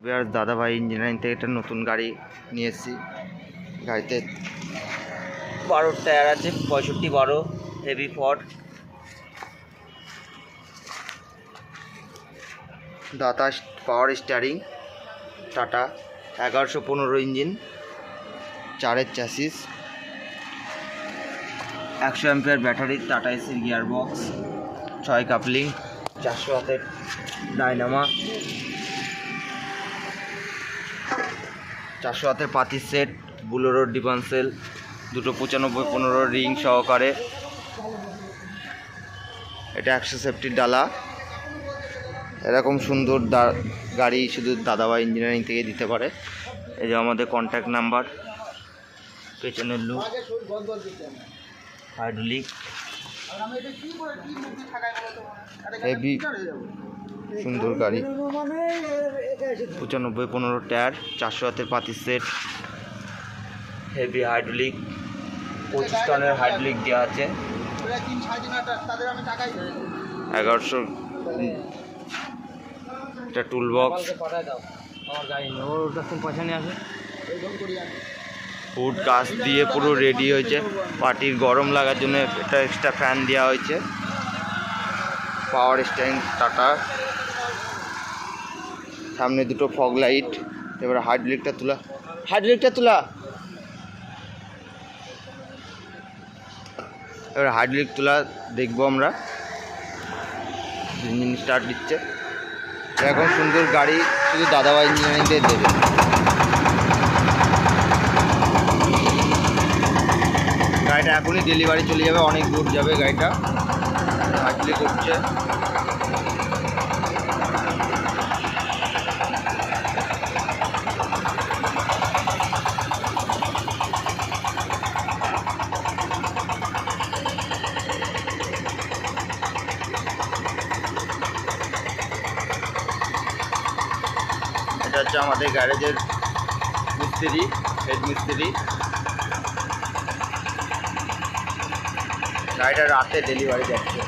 বিহার দাদাভাই ইঞ্জিনিয়ারিং থেকে একটা নতুন গাড়ি নিয়ে এসেছি। গাড়িতে বারো টায়ার আছে, পঁয়ষট্টি বারো হেভি ফর্ড দাতা পাওয়ার স্টারিং টাটা এগারোশো পনেরো ইঞ্জিন চারের চ্যাসিস একশো অ্যাম্পিয়ার ব্যাটারি টাটা এসির গিয়ার বক্স ছয় কাপলিং চারশো হাতের ডায়নামা চারশো হাতের পাতির সেট বুলোরো ডিপানসেল দুটো পঁচানব্বই, পনেরো রিং সহকারে। এটা একশো সেফটির ডালা। এরকম সুন্দর গাড়ি শুধু দাদাভাই ইঞ্জিনিয়ারিং থেকে দিতে পারে। এই যে আমাদের কন্ট্যাক্ট নাম্বার পেছনের লুক হাইড্রোলিক হেভি সুন্দর গাড়ি। পঁচানব্বই পনেরো টায়ার চারশো হাতের পাতি সেট হেভি হাইড্রোলিক পঁচিশ টনের হাইড্রোলিক দেওয়া আছে। এগারোশো একটা টুল বক্স ফুড গাছ দিয়ে পুরো রেডি হয়েছে। পার্টির গরম লাগার জন্য একটা এক্সট্রা ফ্যান দেওয়া হয়েছে। পাওয়ার স্ট্যান্ড টাটা সামনে দুটো ফগ লাইট এবার হাইড্রোলিকটা তোলা। হাইড্রোলিকটা তোলা। এবার হাইড্রোলিক তোলা, দেখব আমরা। ইঞ্জিন স্টার্ট দিচ্ছে। এরকম সুন্দর গাড়ি, শুধু দাদাভাই ইঞ্জিনিয়ারিংদের দেবে। গাড়িটা এখনই ডেলিভারি চলে যাবে, অনেক দূর যাবে গাড়িটা। হাইড্রোলিক করছে এটা হচ্ছে আমাদের গ্যারেজের মিস্ত্রি হেড মিস্ত্রি। গাড়িটা রাতে ডেলিভারি যাচ্ছে।